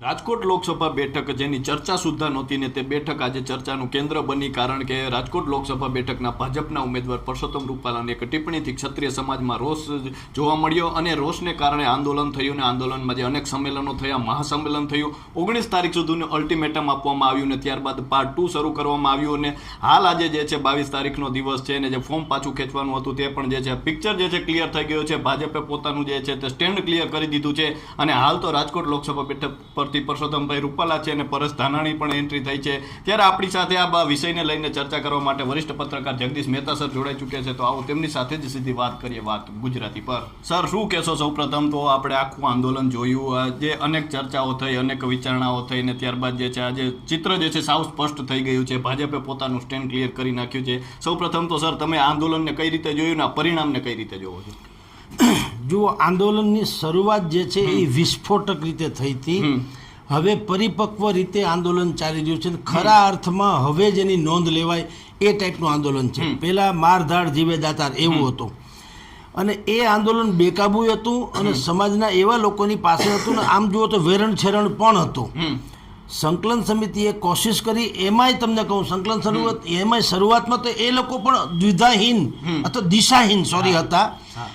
રાજકોટ લોકસભા બેઠક જેની ચર્ચા સુદ્ધા નહોતી ને તે બેઠક આજે ચર્ચાનું કેન્દ્ર બની કારણ કે રાજકોટ લોકસભા બેઠકના ભાજપના ઉમેદવાર પરસોત્તમ રૂપાલાની એક ટિપ્પણીથી ક્ષત્રિય સમાજમાં રોષ જોવા મળ્યો અને રોષને કારણે આંદોલન થયું ને આંદોલનમાં જે અનેક સંમેલનો થયા, મહાસંમેલન થયું. ઓગણીસ તારીખ સુધીનું અલ્ટિમેટમ આપવામાં આવ્યું ને ત્યારબાદ પાર્ટ ટુ શરૂ કરવામાં આવ્યું અને હાલ આજે જે છે બાવીસ તારીખનો દિવસ છે ને જે ફોર્મ પાછું ખેંચવાનું હતું તે પણ જે છે પિક્ચર જે છે ક્લિયર થઈ ગયું છે. ભાજપે પોતાનું જે છે તે સ્ટેન્ડ ક્લિયર કરી દીધું છે અને હાલ તો રાજકોટ લોકસભા બેઠક પરથી પરસોત્તમભાઈ રૂપાલા છે અને પરેશ ધાનાણી પણ એન્ટ્રી થઈ છે. ત્યારે આપણી સાથે આ વિષયને લઈને ચર્ચા કરવા માટે વરિષ્ઠ પત્રકાર જગદીશ મહેતા સર જોડાઈ ચૂક્યા છે. તો આવો તેમની સાથે જ સીધી વાત કરીએ વાત ગુજરાતી પર. સર શું કહેશો સૌપ્રથમ? તો આપણે આખું આંદોલન જોયું. જે અનેક ચર્ચાઓ થઈ અનેક વિચારણાઓ થઈ ને ત્યારબાદ જે છે આજે ચિત્ર જે છે સાવ સ્પષ્ટ થઈ ગયું છે. ભાજપે પોતાનું સ્ટેન્ડ ક્લિયર કરી નાખ્યું છે. સૌપ્રથમ તો સર તમે આંદોલનને કઈ રીતે જોયું ને આ પરિણામને કઈ રીતે જોવો છો? જુઓ આંદોલનની શરૂઆત જે છે એ વિસ્ફોટક રીતે થઈ હતી. હવે પરિપક્વ રીતે આંદોલન ચાલી રહ્યું છે ખરા અર્થમાં હવે જેની નોંધ લેવાય એ ટાઈપનું આંદોલન છે. પહેલાં મારધાડ જીવે દાતાર એવું હતું. અને એ આંદોલન બેકાબુ હતું અને સમાજના એવા લોકોની પાસે હતું ને આમ જુઓ તો વેરણ છેરણ પણ હતું. સંકલન સમિતિએ કોશિશ કરી એમાંય તમને કહું સંકલન શરૂઆત એમાંય શરૂઆતમાં તો એ લોકો પણ દ્વિધાહીન અથવા દિશાહીન સોરી હતા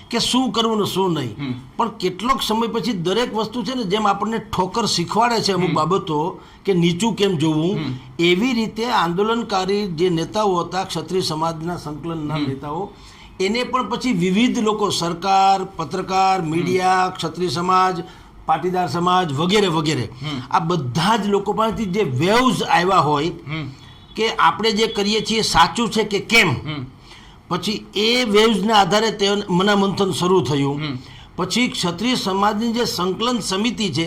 કે શું કરવું ને શું નહીં. પણ કેટલોક સમય પછી દરેક વસ્તુ છે ને જેમ આપણને ઠોકર શીખવાડે છે અમુક બાબતો કે નીચું કેમ જોવું એવી રીતે આંદોલનકારી જે નેતાઓ હતા ક્ષત્રિય સમાજના સંકલનના નેતાઓ એને પણ પછી વિવિધ લોકો સરકાર પત્રકાર મીડિયા ક્ષત્રિય સમાજ પાટીદાર સમાજ વગેરે વગેરે. આ બધા જ લોકો પાસેથી જે વેવ્સ આવ્યા હોય કે આપણે જે કરીએ છીએ સાચું છે કે કેમ? પછી એ વેવ્સના આધારે તે મનામંથન શરૂ થયું. પછી ક્ષત્રિય સમાજની જે સંકલન સમિતિ છે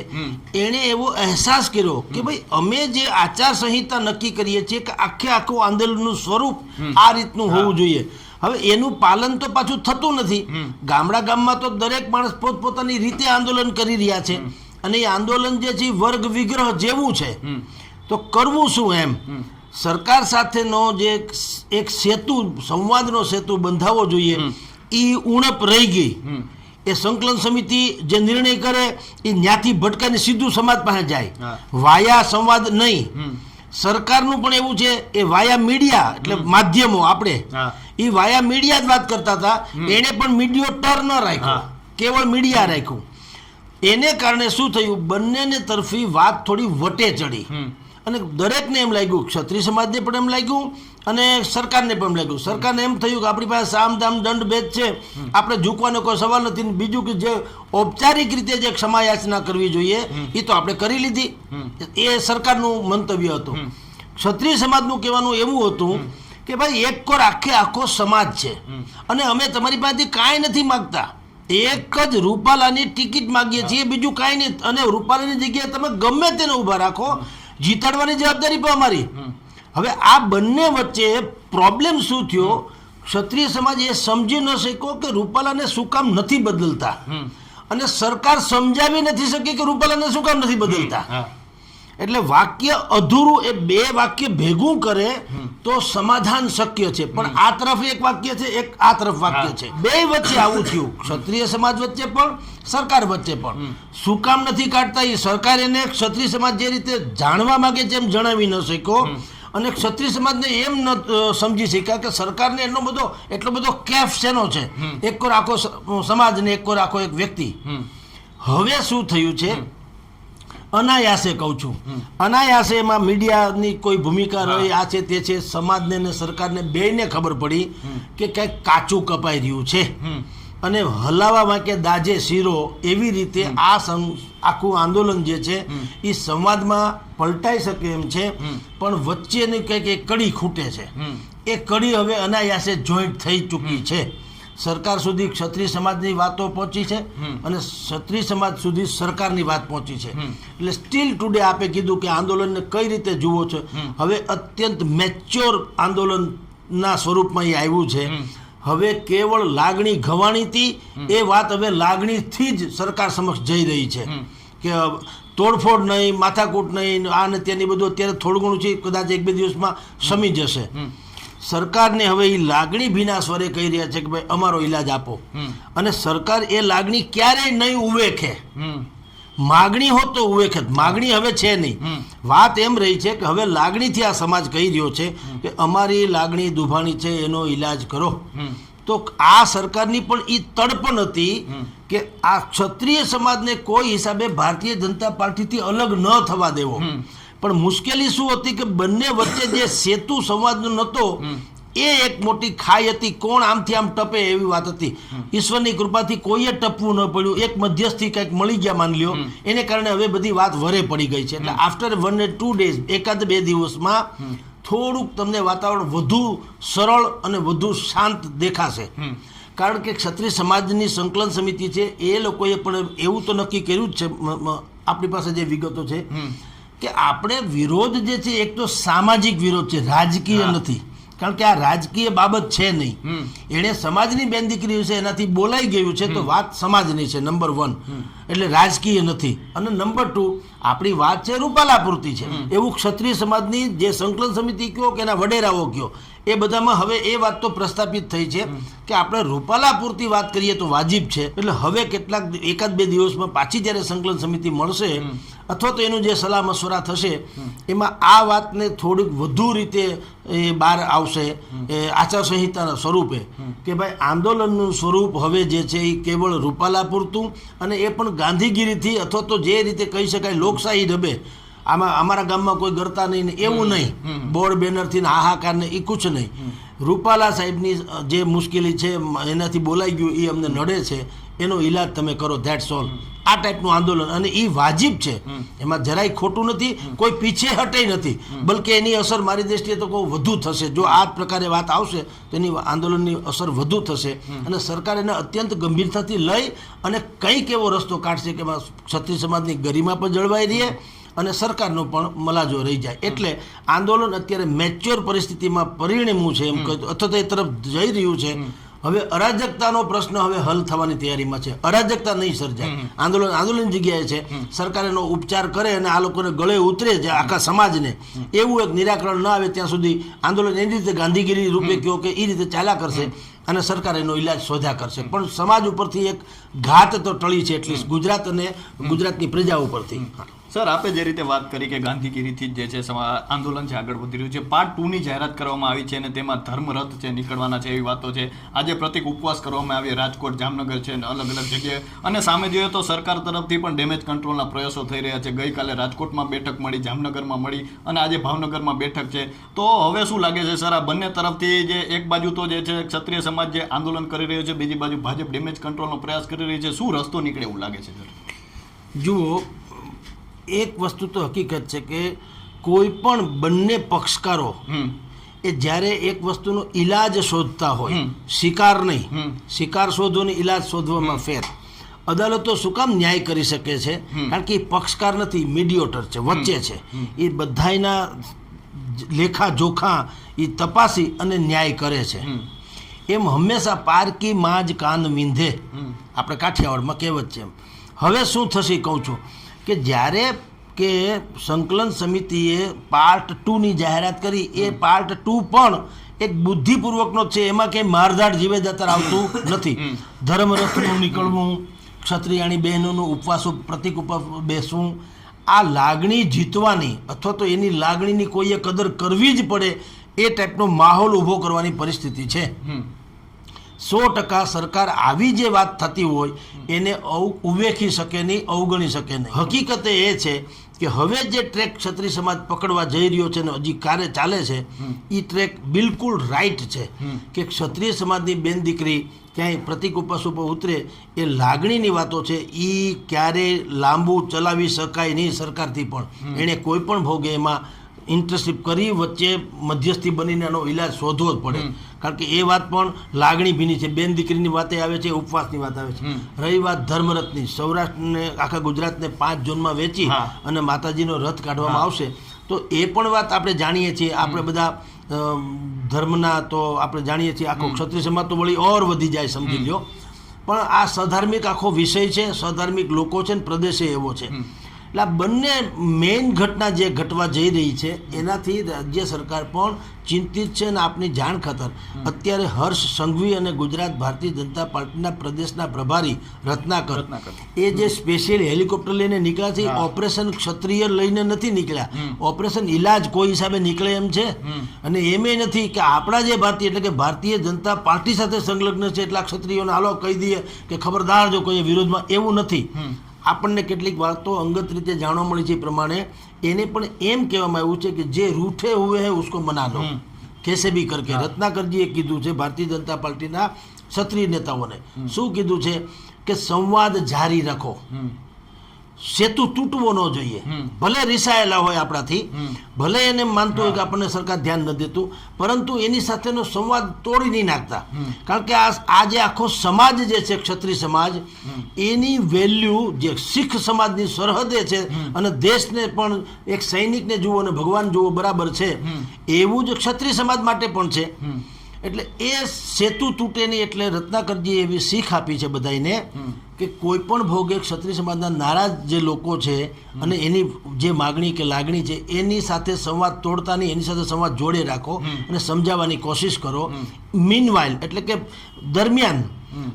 એણે એવો અહેસાસ કર્યો કે ભાઈ અમે જે આચાર સંહિતા નક્કી કરીએ છીએ કે આખે આખું આંદોલનનું સ્વરૂપ આ રીતનું હોવું જોઈએ. હવે એનું પાલન તો પાછું થતું નથી. ગામડા ગામમાં તો દરેક માણસ પોતપોતાની રીતે આંદોલન કરી રહ્યા છે. અને એ આંદોલન જે છે વર્ગ વિગ્રહ જેવું છે. તો કરવું શું એમ? સરકાર સાથેનો જે એક- એક સેતુ સંવાદનો સેતુ બંધાવવો જોઈએ. એ ઉણપ રહી ગઈ. એ સંકલન સમિતિ જે નિર્ણય કરે એ ન્યાથી ભટકાને સીધું સમાજ પાસે જાય. વાયા સંવાદ નહીં. સરકારનું પણ એવું છે એ વાયા મીડિયા એટલે માધ્યમો આપણે. એ વાયા મીડિયા જ વાત કરતા હતા. એને પણ મીડિયો ટર ન રાખ્યો. કેવળ મીડિયા રાખ્યું. એને કારણે શું થયું? બંનેને તરફી વાત થોડી વટે ચડી. અને દરેકને એમ લાગ્યું ક્ષત્રિય સમાજને પણ એમ લાગ્યું અને સરકારને પણ લાગ્યું સરકારને એમ થયું કે આપણી પાસે સામધામ દંડ ભેદ છે. આપણે ઝૂકવાનો કોઈ સવાલ નથી. બીજું કે જે ઔપચારિક રીતે જે ક્ષમાયાચના કરવી જોઈએ એ તો આપણે કરી લીધી. એ સરકારનું મંતવ્ય હતું. ક્ષત્રિય સમાજનું કહેવાનું એવું હતું કે ભાઈ એક કોર આખે આખો સમાજ છે. અને અમે તમારી પાસેથી કાંઈ નથી માગતા. એક જ રૂપાલાની ટિકિટ માગીએ છીએ બીજું કાંઈ નહીં. અને રૂપાલાની જગ્યાએ તમે ગમે તેને ઊભા રાખો. જીતાડવાની જવાબદારી પણ અમારી. હવે આ બંને વચ્ચે પ્રોબ્લેમ શું થયો? ક્ષત્રિય સમાજ એ સમજી ન શક્યો કે રૂપાલાને શું કામ નથી બદલતા. અને સરકાર સમજાવી નથી શકી કે રૂપાલાને શું કામ નથી બદલતા. એટલે વાક્ય અધૂરું એ બે વાક્ય ભેગું કરે તો સમાધાન શક્ય છે. પણ આ તરફ એક વાક્ય છે એક આ તરફ વાક્ય છે. બે વચ્ચે આવું થયું. ક્ષત્રિય સમાજ વચ્ચે પણ સરકાર વચ્ચે પણ. શું કામ નથી કાઢતા એ સરકાર એને ક્ષત્રિય સમાજ જે રીતે જાણવા માંગે છે એમ જણાવી ન શક્યો. અને ક્ષત્રિય સમાજને એમ ન સમજી સમજી શક્યા કે સરકારને એટલો બધો એટલો બધો કેફ શેનો છે. એક કોર આખો સમાજ ને એક કોર આખો એક વ્યક્તિ. હવે શું થયું છે? અનાયાસે કહું છું. અનાયાસે એમાં મીડિયાની કોઈ ભૂમિકા રહી. આ છે તે છે. સમાજને ને સરકારને બેયને ખબર પડી કે કંઈક કાચું કપાઈ રહ્યું છે. અને હલાવવામાં કે દાજે શીરો એવી રીતે આ આખું આંદોલન જે છે એ સંવાદમાં પલટાઈ શકે એમ છે પણ વચ્ચેની કંઈક એક કડી ખૂટે છે. એ કડી હવે અનાયાસે જોઈન્ટ થઈ ચૂકી છે. સરકાર સુધી ક્ષત્રિય સમાજની વાતો પહોંચી છે અને ક્ષત્રિય સમાજ સુધી સરકારની વાત પહોંચી છે. એટલે સ્ટીલ ટુડે આપે કીધું કે આંદોલનને કઈ રીતે જુઓ છો? હવે અત્યંત મેચ્યોર આંદોલનના સ્વરૂપમાં એ આવ્યું છે. હવે કેવળ લાગણી ઘવાણીથી એ વાત હવે લાગણીથી જ સરકાર સમક્ષ જઈ રહી છે. કે તોડફોડ નહીં માથાકૂટ નહીં આ ને તેની બધું અત્યારે થોડું ઘણું છે કદાચ એક બે દિવસમાં સમી જશે. સરકારને હવે એ લાગણી ભીના સ્વરે કહી રહ્યા છે કે ભાઈ અમારો ઈલાજ આપો. અને સરકાર એ લાગણી ક્યારેય નહીં ઉવેખે. માગણી હોત તો ઉવેખત માગણી હવે છે નહીં. વાત એમ રહી છે કે હવે લાગણીથી આ સમાજ કહી રહ્યો છે કે અમારી લાગણી દુભાણી છે એનો ઈલાજ કરો. તો આ સરકારની પણ એ તડપણ હતી કે આ ક્ષત્રિય સમાજને કોઈ હિસાબે ભારતીય જનતા પાર્ટીથી અલગ ન થવા દેવો. પણ મુશ્કેલી શું હતી કે બંને વચ્ચે જે સેતુ સંવાદ નહોતો એ એક મોટી ખાઈ હતી કોણ આમથી આમ ટપે એવી વાત હતી. ઈશ્વરની કૃપાથી કોઈએ ટપવું ન પડ્યું એક મધ્યસ્થી કંઈક મળી ગયા માન લ્યો. એને કારણે હવે બધી વાત વરે પડી ગઈ છે. એટલે આફ્ટર વન ને ટુ ડેઝ એકાદ બે દિવસમાં થોડુંક તમને વાતાવરણ વધુ સરળ અને વધુ શાંત દેખાશે. કારણ કે ક્ષત્રિય સમાજની સંકલન સમિતિ છે એ લોકોએ પણ એવું તો નક્કી કર્યું જ છે આપણી પાસે જે વિગતો છે કે આપણે વિરોધ જે છે એક તો સામાજિક વિરોધ છે રાજકીય નથી. કારણ કે આ રાજકીય બાબત છે નહીં. એણે સમાજની બેન દીકરી છે એનાથી બોલાઈ ગયું છે તો વાત સમાજની છે નંબર વન એટલે રાજકીય નથી. અને નંબર ટુ આપણી વાત છે રૂપાલા પૂરતી છે. એવું ક્ષત્રિય સમાજની જે સંકલન સમિતિ કયો કે એના વડેરાઓ કયો એ બધામાં હવે એ વાત તો પ્રસ્થાપિત થઈ છે કે આપણે રૂપાલા પૂરતી વાત કરીએ તો વાજિબ છે. એટલે હવે કેટલાક એકાદ બે દિવસમાં પાછી જ્યારે સંકલન સમિતિ મળશે અથવા તો એનું જે સલાહ મશવરા થશે એમાં આ વાતને થોડીક વધુ રીતે એ બહાર આવશે એ આચારસંહિતાના સ્વરૂપે કે ભાઈ આંદોલનનું સ્વરૂપ હવે જે છે એ કેવળ રૂપાલા પૂરતું અને એ પણ ગાંધીગીરીથી અથવા તો જે રીતે કહી શકાય લોકશાહી ઢબે આમાં અમારા ગામમાં કોઈ ગરતા નહીં ને એવું નહીં. બોર્ડ બેનરથી ને હાહાકાર ને એ કુછ નહીં. રૂપાલા સાહેબની જે મુશ્કેલી છે એનાથી બોલાઈ ગયું એ અમને નડે છે. એનો ઈલાજ તમે કરો ધેટ્સ ઓલ આ ટાઈપનું આંદોલન અને એ વાજિબ છે. એમાં જરાય ખોટું નથી, કોઈ પીછે હટે નથી. બલકે એની અસર મારી દ્રષ્ટિએ તો કહું વધુ થશે. જો આ પ્રકારે વાત આવશે, તો એની આંદોલનની અસર વધુ થશે. અને સરકાર એને અત્યંત ગંભીરતાથી લઈ અને કંઈક એવો રસ્તો કાઢશે કે એમાં ક્ષત્રિય સમાજની ગરિમા પણ જળવાઈ રહે અને સરકારનો પણ મલાજો રહી જાય. એટલે આંદોલન અત્યારે મેચ્યોર પરિસ્થિતિમાં પરિણમ્યું છે એમ કહ્યું અથવા તો એ તરફ જઈ રહ્યું છે. હવે અરાજકતાનો પ્રશ્ન હવે હલ થવાની તૈયારીમાં છે. અરાજકતા નહીં સર્જાય. આંદોલન આંદોલન જગ્યાએ છે. સરકાર એનો ઉપચાર કરે અને આ લોકોને ગળે ઉતરે છે આખા સમાજને. એવું એક નિરાકરણ ન આવે ત્યાં સુધી આંદોલન એની રીતે ગાંધીગીરી રૂપે કહો કે એ રીતે ચાલ્યા કરશે અને સરકાર એનો ઈલાજ શોધ્યા કરશે. પણ સમાજ ઉપરથી એક ઘાત તો ટળી છે એટલીસ્ટ. ગુજરાત અને ગુજરાતની પ્રજા ઉપરથી. સર, આપે જે રીતે વાત કરી કે ગાંધીગીરીથી જ છે આંદોલન છે આગળ વધી રહ્યું છે પાર્ટ ટુ ની જાહેરાત કરવામાં આવી છે અને તેમાં ધર્મરથ છે નીકળવાના છે એવી વાતો છે. આજે પ્રતિક ઉપવાસ કરવામાં આવી રાજકોટ, જામનગર છે અને અલગ અલગ જગ્યાએ. અને સામે જોઈએ તો સરકાર તરફથી પણ ડેમેજ કંટ્રોલના પ્રયાસો થઈ રહ્યા છે. ગઈકાલે રાજકોટમાં બેઠક મળી, જામનગરમાં મળી અને આજે ભાવનગરમાં બેઠક છે. તો હવે શું લાગે છે સર, આ બંને તરફથી જે એક બાજુ તો જે છે ક્ષત્રિય સમાજ જે આંદોલન કરી રહ્યો છે, બીજી બાજુ ભાજપ ડેમેજ કંટ્રોલનો પ્રયાસ કરી રહી છે. શું રસ્તો નીકળે એવું લાગે છે, સર? જુઓ એક વસ્તુ તો હકીકત છે કે કોઈ પણ બંને પક્ષકારો એ જ્યારે એક વસ્તુનો ઈલાજ શોધતા હોય શિકાર નહીં શિકાર શોધો ને ઈલાજ શોધવામાં ફેર. અદાલતો શું કામ ન્યાય કરી શકે છે? કારણ કે એ પક્ષકાર નથી મીડિયોટર છે વચ્ચે છે. એ બધાયના લેખા જોખા એ તપાસી અને ન્યાય કરે છે. એમ હંમેશા પારકી માં જ કાન વીંધે. આપણે કાઠિયાવાડમાં કહેવત છે એમ. હવે શું થશે કહું છું. કે જ્યારે કે સંકલન સમિતિએ પાર્ટ ટુની જાહેરાત કરી એ પાર્ટ ટુ પણ એક બુદ્ધિપૂર્વકનો છે એમાં કંઈ મારધાડ જીવે જતર આવતું નથી. ધર્મરથનું નીકળવું ક્ષત્રિયાણી બહેનોનું ઉપવાસો પ્રતિક ઉપવાસ બેસવું આ લાગણી જીતવાની અથવા તો એની લાગણીની કોઈએ કદર કરવી જ પડે એ ટાઈપનો માહોલ ઊભો કરવાની પરિસ્થિતિ છે. સો ટકા સરકાર આવી જે વાત થતી હોય એને ઉવેખી શકે નહીં અવગણી શકે નહીં. હકીકત એ છે કે હવે જે ટ્રેક ક્ષત્રિય સમાજ પકડવા જઈ રહ્યો છે ને હજી કાર્ય ચાલે છે એ ટ્રેક બિલકુલ રાઈટ છે કે ક્ષત્રિય સમાજની બેન દીકરી ક્યાંય પ્રતિક ઉપવાસ ઉપર ઉતરે એ લાગણીની વાતો છે એ ક્યારેય લાંબુ ચલાવી શકાય નહીં સરકારથી પણ. એણે કોઈ પણ ભોગે એમાં ઇન્ટરશીપ કરી વચ્ચે મધ્યસ્થી બનીને એનો ઈલાજ શોધવો જ પડે. કારણ કે એ વાત પણ લાગણી ભીની છે. બેન દીકરીની વાતે આવે છે ઉપવાસની વાત આવે છે. રહી વાત ધર્મરથની. સૌરાષ્ટ્રને આખા ગુજરાતને પાંચ ઝોનમાં વેચી અને માતાજીનો રથ કાઢવામાં આવશે. તો એ પણ વાત આપણે જાણીએ છીએ. આપણે બધા ધર્મના તો આપણે જાણીએ છીએ. આખો ક્ષત્રિય સમાજ તો વળી ઓર વધી જાય સમજી લ્યો. પણ આ સધાર્મિક આખો વિષય છે. સધાર્મિક લોકો છે ને પ્રદેશ એવો છે. એટલે આ બંને મેઇન ઘટના જે ઘટવા જઈ રહી છે એનાથી રાજ્ય સરકાર પણ ચિંતિત છે અને આપની જાણ ખાતર. અત્યારે હર્ષ સંઘવી અને ગુજરાત ભારતીય જનતા પાર્ટીના પ્રદેશના પ્રભારી રત્નાકર. એ જે સ્પેશિયલ હેલિકોપ્ટર લઈને નીકળ્યા છે ઓપરેશન ક્ષત્રિય લઈને નથી નીકળ્યા. ઓપરેશન ઇલાજ કોઈ હિસાબે નીકળે એમ છે. અને એમ એ નથી કે આપણા જે ભારતીય એટલે કે ભારતીય જનતા પાર્ટી સાથે સંલગ્ન છે એટલા ક્ષત્રિયોને હાલો કહી દઈએ કે ખબરદાર જો કોઈ વિરોધમાં એવું નથી. આપણને કેટલીક વાતો અંગત રીતે જાણવા મળી છે એ પ્રમાણે એને પણ એમ કહેવામાં આવ્યું છે કે જે રૂઠે હુએ હે ઉસકો મના લો. કેસે બી કરકે. રત્નાકરજીએ કીધું છે ભારતીય જનતા પાર્ટીના ક્ષત્રિય નેતાઓને. શું કીધું છે? કે સંવાદ જારી રાખો. સેતુ તૂટવો ન જોઈએ. ભલે રિસાયેલા હોય આપણાથી ભલે એને માનતું હોય કે આપણને સરકાર ધ્યાન ન દેતું પરંતુ એની સાથેનો સંવાદ તોડી નહીં નાખતા. કારણ કે આ આજે આખો સમાજ જે છે ક્ષત્રિય સમાજ એની વેલ્યુ જે શીખ સમાજની સરહદે છે અને દેશને પણ એક સૈનિકને જુઓ અને ભગવાન જુઓ બરાબર છે. એવું જ ક્ષત્રિય સમાજ માટે પણ છે. એટલે એ સેતુ તૂટે નહીં એટલે રત્નાકરજીએ એવી શીખ આપી છે બધાને કે કોઈ પણ ભોગે ક્ષત્રિય સમાજના નારાજ જે લોકો છે અને એની જે માગણી કે લાગણી છે એની સાથે સંવાદ તોડતા નહીં એની સાથે સંવાદ જોડે રાખો અને સમજાવવાની કોશિશ કરો. મીનવાઇલ એટલે કે દરમિયાન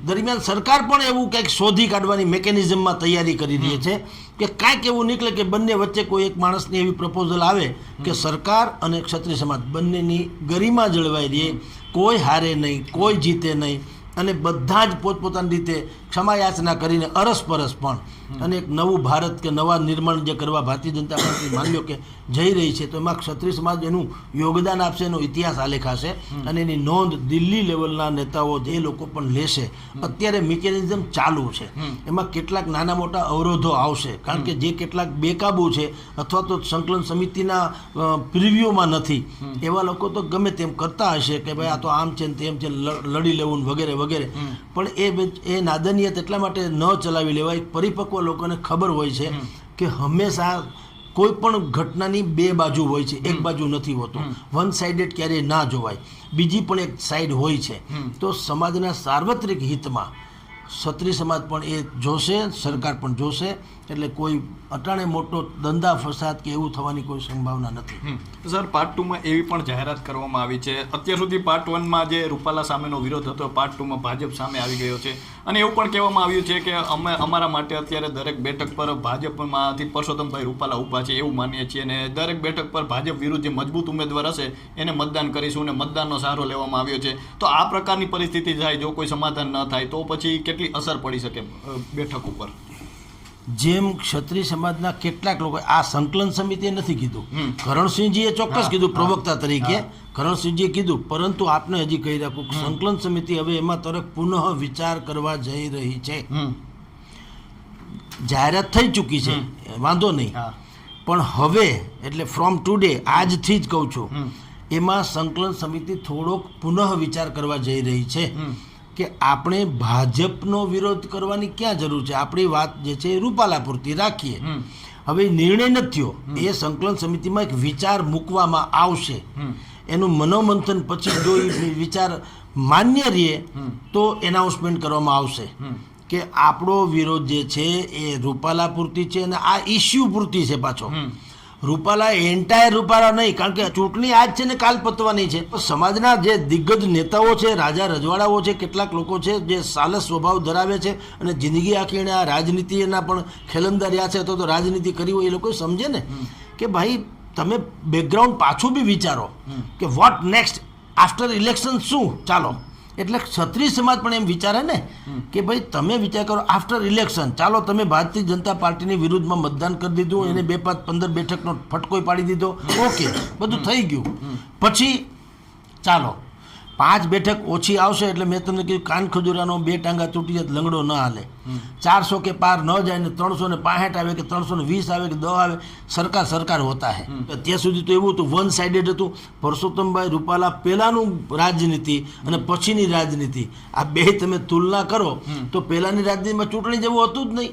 દરમિયાન સરકાર પણ એવું કંઈક શોધી કાઢવાની મેકેનિઝમમાં તૈયારી કરી રહી છે કે કાંઈક એવું નીકળે કે બંને વચ્ચે કોઈ એક માણસની એવી પ્રપોઝલ આવે કે સરકાર અને ક્ષત્રિય સમાજ બંનેની ગરિમા જળવાઈ રહે. કોઈ હારે નહીં કોઈ જીતે નહીં. અને બધા જ પોતપોતાની રીતે ક્ષમાયાચના કરીને અરસપરસ પણ અને એક નવું ભારત કે નવા નિર્માણ જે કરવા ભારતીય જનતા પાર્ટી માન્યો કે જઈ રહી છે તો એમાં ક્ષત્રિય સમાજ એનું યોગદાન આપશે એનો ઇતિહાસ આલેખાશે અને એની નોંધ દિલ્હી લેવલના નેતાઓ જે લોકો પણ લેશે. અત્યારે મિકેનિઝમ ચાલુ છે. એમાં કેટલાક નાના મોટા અવરોધો આવશે. કારણ કે જે કેટલાક બેકાબુ છે અથવા તો સંકલન સમિતિના પ્રિવ્યુમાં નથી. એવા લોકો તો ગમે તેમ કરતા હશે કે ભાઈ આ તો આમ છે ને તેમ છે લડી લેવું વગેરે વગેરે. પણ એ બે- એ નાદનિયત એટલા માટે ન ચલાવી લેવાય. પરિપક્વ લોકોને ખબર હોય છે કે હંમેશા કોઈ પણ ઘટનાની બે બાજુ હોય છે. એક બાજુ નથી હોતું. વન સાઇડેડ ક્યારેય ના જોવાય. બીજી પણ એક સાઈડ હોય છે. તો સમાજના સાર્વત્રિક હિતમાં ક્ષત્રિય સમાજ પણ એ જોશે, સરકાર પણ જોશે, એટલે કોઈ અટાણે મોટો દંદા ફસાદ કે એવું થવાની કોઈ સંભાવના નથી. સર પાર્ટ ટુમાં એવી પણ જાહેરાત કરવામાં આવી છે. અત્યાર સુધી પાર્ટ વનમાં જે રૂપાલા સામેનો વિરોધ હતો પાર્ટ ટુમાં ભાજપ સામે આવી ગયો છે. અને એવું પણ કહેવામાં આવ્યું છે કે અમે અમારા માટે અત્યારે દરેક બેઠક પર ભાજપમાંથી પરસોત્તમભાઈ રૂપાલા ઊભા છે એવું માનીએ છીએ. અને દરેક બેઠક પર ભાજપ વિરુદ્ધ જે મજબૂત ઉમેદવાર હશે, એને મતદાન કરીશું અને મતદાનનો સહારો લેવામાં આવ્યો છે. તો આ પ્રકારની પરિસ્થિતિ થાય જો કોઈ સમાધાન ન થાય, તો પછી કેટલી અસર પડી શકે બેઠક ઉપર? જેમ ક્ષત્રિય સમાજના કેટલાક લોકો આ સંકલન સમિતિએ નથી કીધું. કરણસિંહજીએ ચોક્કસ કીધું પ્રવક્તા તરીકે. કરણસિંહજીએ કીધું પરંતુ આપને હજી કહી રાખું કે સંકલન સમિતિ હવે એમાં તરફ પુનઃ વિચાર કરવા જઈ રહી છે. જાહેરાત થઈ ચૂકી છે. વાંધો નહીં. પણ હવે એટલે ફ્રોમ ટુડે આજથી જ કહું છું એમાં સંકલન સમિતિ થોડોક પુનઃ વિચાર કરવા જઈ રહી છે. કે આપણે ભાજપનો વિરોધ કરવાની ક્યાં જરૂર છે? આપણી વાત જે છે એ રૂપાલા પૂરતી રાખીએ હવે નિર્ણય નથી થયો. એ સંકલન સમિતિમાં એક વિચાર મૂકવામાં આવશે. એનું મનોમંથન પછી જો એ વિચાર માન્ય રહીએ તો એનાઉન્સમેન્ટ કરવામાં આવશે. કે આપણો વિરોધ જે છે એ રૂપાલા પૂરતી છે અને આ ઇસ્યુ પૂરતી છે પાછો. રૂપાલા એન્ટાયર રૂપાલા નહીં કારણ કે ચૂંટણી આજ છે ને કાલ પતવાની છે. પણ સમાજના જે દિગ્ગજ નેતાઓ છે રાજા રજવાડાઓ છે કેટલાક લોકો છે જે સાલસ સ્વભાવ ધરાવે છે અને જિંદગી આખી એને આ રાજનીતિના પણ ખેલંદરિયા છે અથવા તો રાજનીતિ કરી હોય એ લોકો સમજે ને કે ભાઈ તમે બેકગ્રાઉન્ડ પાછું બી વિચારો કે વોટ નેક્સ્ટ આફ્ટર ઇલેક્શન શું? ચાલો. એટલે ક્ષત્રિય સમાજ પણ એમ વિચારે ને કે ભાઈ તમે વિચાર કરો આફ્ટર ઇલેક્શન ચાલો તમે ભારતીય જનતા પાર્ટીની વિરુદ્ધમાં મતદાન કરી દીધું એને બે પાંચ પંદર બેઠકનો ફટકોય પાડી દીધો ઓકે બધું થઈ ગયું. પછી ચાલો પાંચ બેઠક ઓછી આવશે એટલે મેં તમને કીધું કાન ખજૂરાનો બે ટાંગા તૂટી જાય લંગડો ન હાલે. ચારસો કે પાર ન જાય ને ત્રણસો ને પાસઠ આવે કે ત્રણસો ને વીસ આવે કે દસ આવે સરકાર સરકાર હોતા હે. અત્યાર સુધી તો એવું હતું વન સાઇડેડ હતું. પરસોત્તમભાઈ રૂપાલા પહેલાનું રાજનીતિ અને પછીની રાજનીતિ. આ બે તમે તુલના કરો તો પહેલાની રાજનીતિમાં ચૂંટણી જેવું હતું જ નહીં.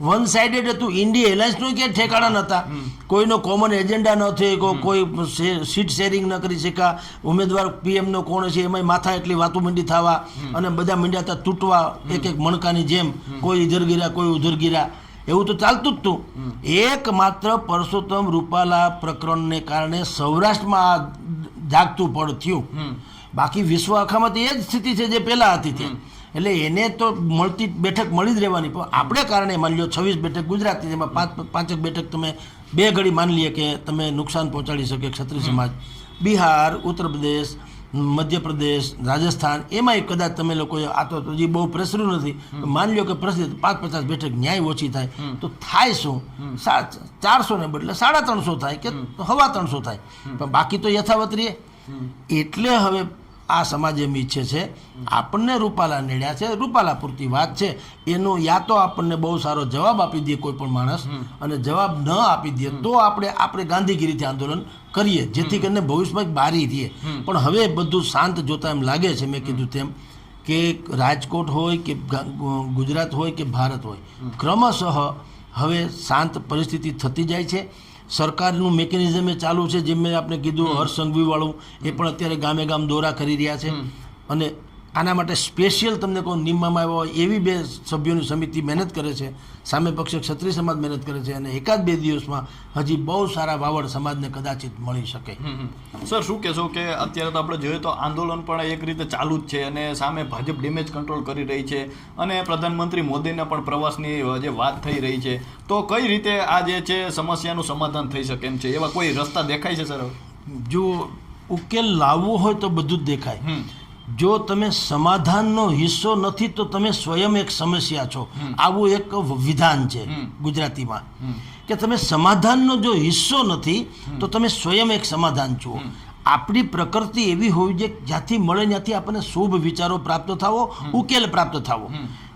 વન સાઇડેડ હતું. ઇન્ડિયા એલાયન્સનું ક્યાંય ઠેકાણા નહોતા. કોઈનો કોમન એજન્ડા ન થયો કોઈ સીટ શેરિંગ ન કરી શકા ઉમેદવાર પીએમનો કોણ છે એમાંય માથા એટલી વાતો મંડી થવા અને બધા મંડ્યા હતા તૂટવા એક એક મણકાની જેમ. કોઈ ઇધર ગીરા કોઈ ઉધર ગીરા એવું તો ચાલતું જ હતું. એકમાત્ર પરસોત્તમ રૂપાલા પ્રકરણને કારણે સૌરાષ્ટ્રમાં આ જાગતું પડ થયું. બાકી વિશ્વ આખામાં તો એ જ સ્થિતિ છે જે પહેલા હતી તે. એટલે એને તો મળતી બેઠક મળી જ રહેવાની. પણ આપણે કારણે માની લો છવ્વીસ બેઠક ગુજરાતની જેમાં પાંચ પાંચેક બેઠક તમે બે ઘડી માની લઈએ કે તમે નુકસાન પહોંચાડી શકે ક્ષત્રિય સમાજ. બિહાર ઉત્તર પ્રદેશ મધ્યપ્રદેશ રાજસ્થાન એમાંય કદાચ તમે લોકોએ આ તો હજી બહુ પ્રસર્યું નથી માની લો કે પ્રસરિત પાંચ પચાસ બેઠક ન્યાય ઓછી થાય તો થાય શું? ચારસો ને બદલે સાડા ત્રણસો થાય કે હવા ત્રણસો થાય. પણ બાકી તો યથાવત રહે. એટલે હવે આ સમાજ એમ ઈચ્છે છે. આપણને રૂપાલા નેડ્યા છે. રૂપાલા પૂરતી વાત છે. એનો યા તો આપણને બહુ સારો જવાબ આપી દે કોઈ પણ માણસ અને જવાબ ન આપી દે તો આપણે આપણે ગાંધીગીરીથી આંદોલન કરીએ. જેથી કરીને ભવિષ્યમાં બારી રહીએ. પણ હવે બધું શાંત જોતા એમ લાગે છે મેં કીધું તેમ કે રાજકોટ હોય કે ગુજરાત હોય કે ભારત હોય. ક્રમશઃ હવે શાંત પરિસ્થિતિ થતી જાય છે. સરકારનું મેકેનિઝમ એ ચાલુ છે જેમ મેં આપણે કીધું હર્ષ સંઘવીવાળું એ પણ અત્યારે ગામે ગામ દોરા કરી રહ્યા છે. અને આના માટે સ્પેશિયલ તમને કહું નિમવામાં આવ્યા હોય એવી બે સભ્યોની સમિતિ મહેનત કરે છે સામે પક્ષે ક્ષત્રિય સમાજ મહેનત કરે છે અને એકાદ બે દિવસમાં હજી બહુ સારા વાવડ સમાજને કદાચિત મળી શકે. સર શું કહેશો કે અત્યારે તો આપણે જોઈએ તો આંદોલન પણ એક રીતે ચાલુ જ છે અને સામે ભાજપ ડેમેજ કંટ્રોલ કરી રહી છે અને પ્રધાનમંત્રી મોદીને પણ પ્રવાસની જે વાત થઈ રહી છે. તો કઈ રીતે આ જે છે સમસ્યાનું સમાધાન થઈ શકે એમ છે? એવા કોઈ રસ્તા દેખાય છે સર જો ઉકેલ લાવવો હોય તો બધું જ દેખાય. જો તમે સમાધાનનો હિસ્સો નથી તો તમે સ્વયં એક સમસ્યા છો. આવું એક વિધાન છે ગુજરાતીમાં. કે તમે સમાધાનનો જો હિસ્સો નથી તો તમે સ્વયં એક સમાધાન છો. આપણી પ્રકૃતિ એવી હોવી જોઈએ જ્યાંથી મળે ત્યાંથી આપણને શુભ વિચારો પ્રાપ્ત થાવો ઉકેલ પ્રાપ્ત થાવો.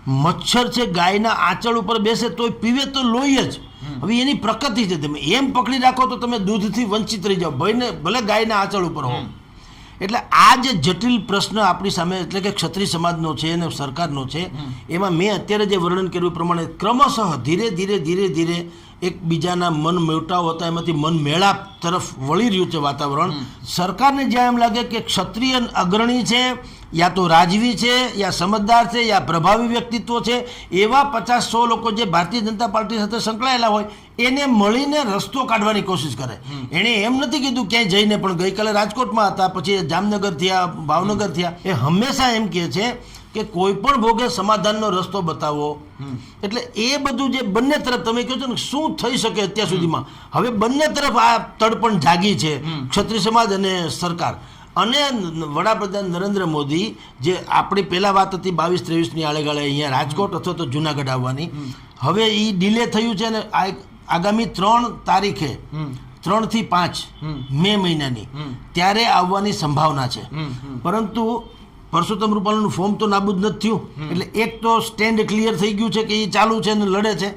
મચ્છર છે ગાયના આંચળ ઉપર બેસે તોય પીવે તો લોહી જ. હવે એની પ્રકૃતિ છે તમે એમ પકડી રાખો તો તમે દૂધથી વંચિત રહી જાઓ. ભયને ભલે ગાયના આંચળ ઉપર હો. એટલે આ જે જટિલ પ્રશ્ન આપણી સામે એટલે કે ક્ષત્રિય સમાજનો છે અને સરકારનો છે એમાં મેં અત્યારે જે વર્ણન કર્યું પ્રમાણે ક્રમશઃ ધીરે ધીરે ધીરે ધીરે એકબીજાના મન મેવટાવ હતા એમાંથી મન મેળાપ તરફ વળી રહ્યું છે વાતાવરણ. સરકારને જ્યાં એમ લાગે કે ક્ષત્રિય અગ્રણી છે યા તો રાજવી છે યા સમજદાર છે યા પ્રભાવી વ્યક્તિત્વ છે એવા પચાસ સો લોકો જે ભારતીય જનતા પાર્ટી સાથે સંકળાયેલા હોય એને મળીને રસ્તો કાઢવાની કોશિશ કરે. એણે એમ નથી કીધું ક્યાંય જઈને પણ ગઈકાલે રાજકોટમાં હતા પછી જામનગર થયા ભાવનગર થયા. એ હંમેશા એમ કહે છે કે કોઈ પણ ભોગે સમાધાનનો રસ્તો બતાવો. એટલે એ બધું જે બંને તરફ તમે કહો છો ને શું થઈ શકે અત્યાર સુધીમાં? હવે બંને તરફ આ તડપણ જાગી છે ક્ષત્રિય સમાજ અને સરકાર. અને વડાપ્રધાન નરેન્દ્ર મોદી જે આપણી પહેલા વાત હતી બાવીસ ત્રેવીસની આળેગાળે અહીંયા રાજકોટ અથવા તો જુનાગઢ આવવાની. હવે એ ડિલે થયું છે ને આ આગામી ત્રણ તારીખે ત્રણથી પાંચ મે મહિનાની. ત્યારે આવવાની સંભાવના છે. પરંતુ પરસોત્તમ રૂપાલાનું ફોર્મ તો નાબૂદ નથી થયું. એટલે એક તો સ્ટેન્ડ ક્લિયર થઈ ગયું છે કે એ ચાલુ છે ને લડે છે.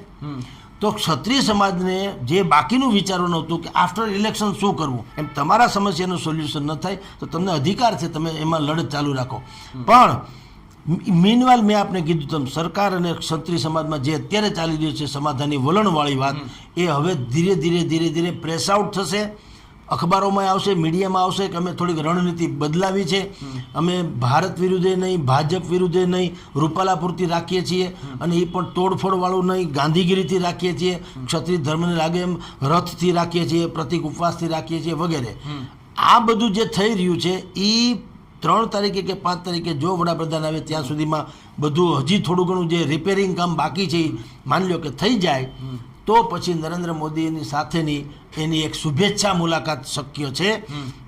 તો ક્ષત્રિય સમાજને જે બાકીનું વિચારવાનું હતું કે આફ્ટર ઇલેક્શન શું કરવું, એમ તમારા સમસ્યાનું સોલ્યુશન ન થાય, તો તમને અધિકાર છે, તમે એમાં લડત ચાલુ રાખો. પણ મીનવાલ મેં આપને કીધું તેમ, સરકાર અને ક્ષત્રિય સમાજમાં જે અત્યારે ચાલી રહ્યું છે, સમાધાનની વલણવાળી વાત, એ હવે ધીરે ધીરે ધીરે ધીરે પ્રેસ આઉટ થશે. અખબારોમાં આવશે, મીડિયામાં આવશે કે અમે થોડીક રણનીતિ બદલાવી છે. અમે ભારત વિરુદ્ધે નહીં, ભાજપ વિરુદ્ધે નહીં, રૂપાલા પૂરતી રાખીએ છીએ અને એ પણ તોડફોડવાળું નહીં, ગાંધીગીરીથી રાખીએ છીએ, ક્ષત્રિય ધર્મને લાગે એમ રથથી રાખીએ છીએ, પ્રતિક ઉપવાસથી રાખીએ છીએ વગેરે. આ બધું જે થઈ રહ્યું છે, એ ત્રણ તારીખે કે પાંચ તારીખે જો વડાપ્રધાન આવે ત્યાં સુધીમાં બધું હજી થોડું ઘણું જે રિપેરિંગ કામ બાકી છે માની લો કે થઈ જાય. તો પછી નરેન્દ્ર મોદીની સાથેની એની એક શુભેચ્છા મુલાકાત શક્ય છે.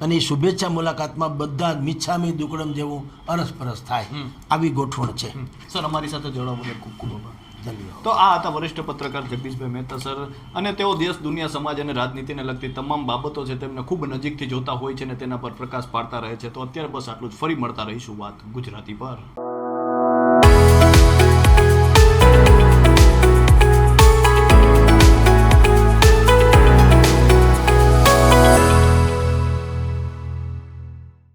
અને એ શુભેચ્છા મુલાકાતમાં બધા મિચ્છામી દુકડમ જેવું અરસપરસ થાય આવી ગોઠવણ છે. સર અમારી સાથે જોડાવા બદલ ખૂબ ખૂબ આભાર. તો આ હતા વરિષ્ઠ પત્રકાર જગદીશભાઈ મહેતા સર અને તેઓ દેશ દુનિયા સમાજ અને રાજનીતિને લગતી તમામ બાબતો છે તેમને ખૂબ નજીકથી જોતા હોય છે અને તેના પર પ્રકાશ પાડતા રહે છે. તો અત્યારે બસ આટલું જ. ફરી મળતા રહીશું વાત ગુજરાતી પર.